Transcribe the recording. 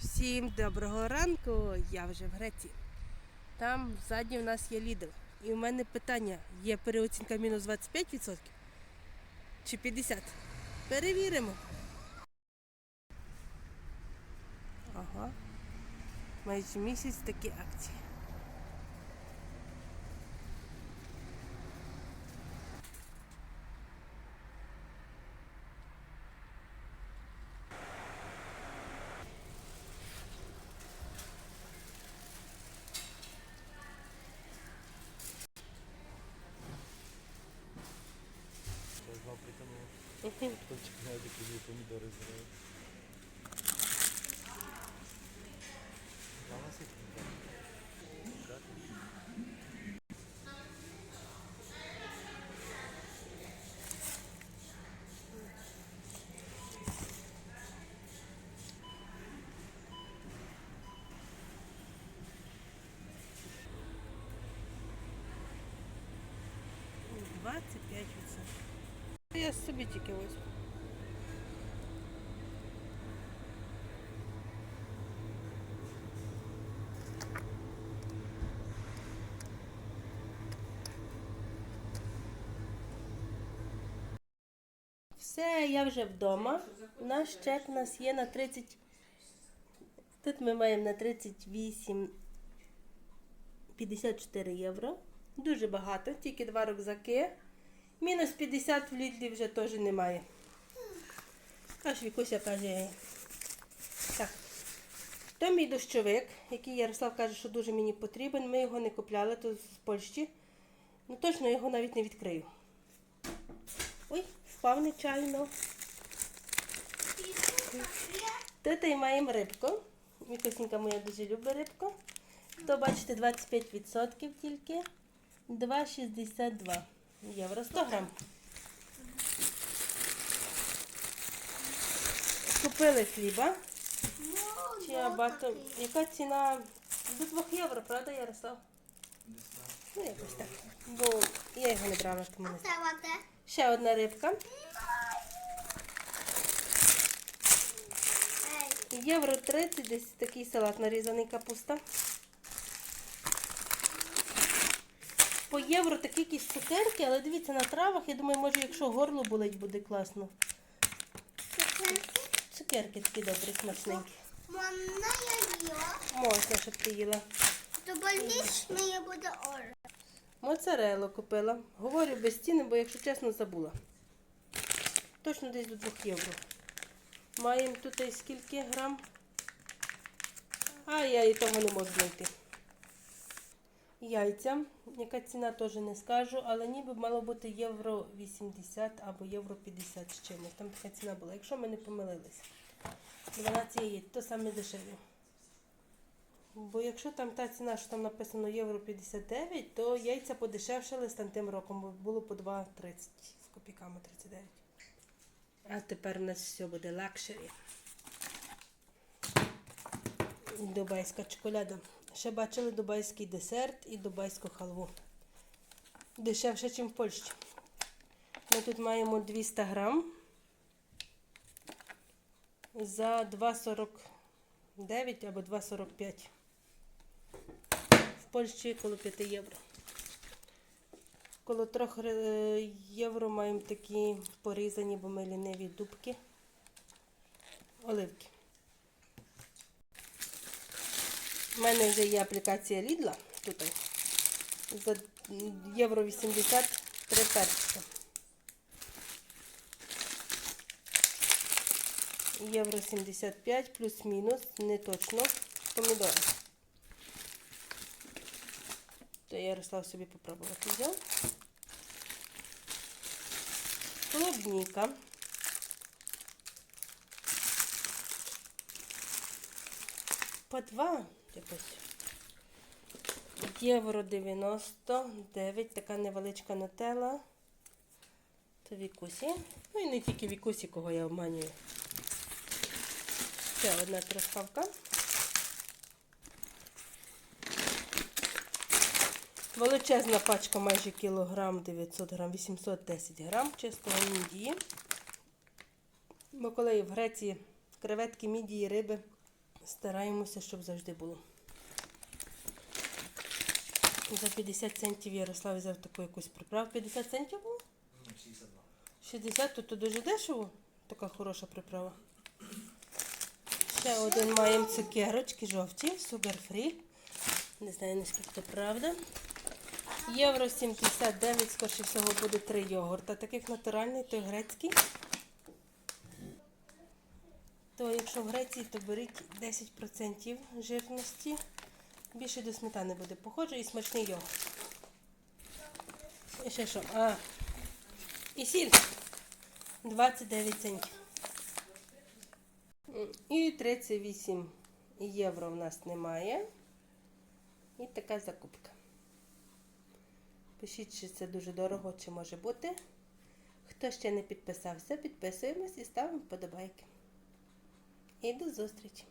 Всім доброго ранку, я вже в Греції. Там ззаді в нас є лідер. І в мене питання: є переоцінка мінус 25% чи 50%? Перевіримо. Ага. Майже місяць такі акції. Притянула. Мгм. Потім чекає, такі дві помідори зробили. А у нас Я собі тільки ось. Все, я вже вдома. Наш чек у нас є на 30. Тут ми маємо на 38 54 євро. Дуже багато, тільки два рюкзаки. Мінус 50 в літлі вже теж немає. Аж Вікуся каже. Так. То мій дощовик, який Ярослав каже, що дуже мені потрібен. Ми його не купляли тут з Польщі. Ну точно його навіть не відкрию. Ой, впав нечайно. Тут і маємо рибку. Вікусінька моя дуже любить рибку. То бачите, 25% тільки. 2,62 євро 100 грам. Купили хліба. Чи багато. Яка ціна? До 2 євро, правда, Ярослав? Ну, якось так. Бо я його не брала, тому не знаю. Ще одна рибка. Євро 30, десь такий салат нарізаний капуста. По євро такі якісь цукерки, але дивіться на травах. Я думаю, може, якщо горло болить, буде класно. Цукерки такі добрі, смачненькі. Можна я їла, Можна, щоб ти їла. то больничне буде оре. Моцареллу купила. Говорю без ціни, бо, якщо чесно, забула. Точно десь до 2 євро. Маємо тут скільки грам. А я і того не можу знайти. Яйця. Яка ціна теж не скажу, але ніби мало бути євро 80 або євро 50 з чимось. Там така ціна була, якщо ми не помилилися. 12 яєць, то саме дешеві. Бо якщо там та ціна, що там написано євро 59, то яйця подешевшали з тим роком, бо було по 2,30 з копійками 39. А тепер у нас все буде лакшері. Дубайська чоколяда. Ще бачили дубайський десерт і дубайську халву. Дешевше, ніж в Польщі. Ми тут маємо 200 грам за 2,49 або 2,45. В Польщі коло 5 євро. Коло 3 е, євро маємо такі порізані, бо ми ліниві дубки. Оливки. У мене вже є аплікація Лідла тут. За євро 80 три. Євро 75 плюс-мінус, не точно. Помідори. То Ярослав собі попробувати взяв. Клубніка. По два якось. Євро 99, така невеличка нутелла. Це вікусі. Ну і не тільки вікусі, кого я обманюю. Ще одна трускавка. Величезна пачка майже кілограм 900 грам, 810 грам чистого мідії. Бо коли в Греції креветки, мідії, риби Стараємося, щоб завжди було. За 50 центів Ярослав взяв таку якусь приправу. 50 центів було? 60, то, то дуже дешево. Така хороша приправа. Ще один маємо цукерочки жовті, супер фрі. Не знаю, наскільки це правда. Євро 79, скоріше всього, буде 3 йогурта. Таких натуральний, той грецький. То якщо в Греції, то беріть 10% жирності. Більше до сметани буде похоже і смачний йогурт. І ще що? А, і сіль. 29 центів. І 38 євро в нас немає. І така закупка. Пишіть, чи це дуже дорого, чи може бути. Хто ще не підписався, підписуємось і ставимо вподобайки. І до зустрічі!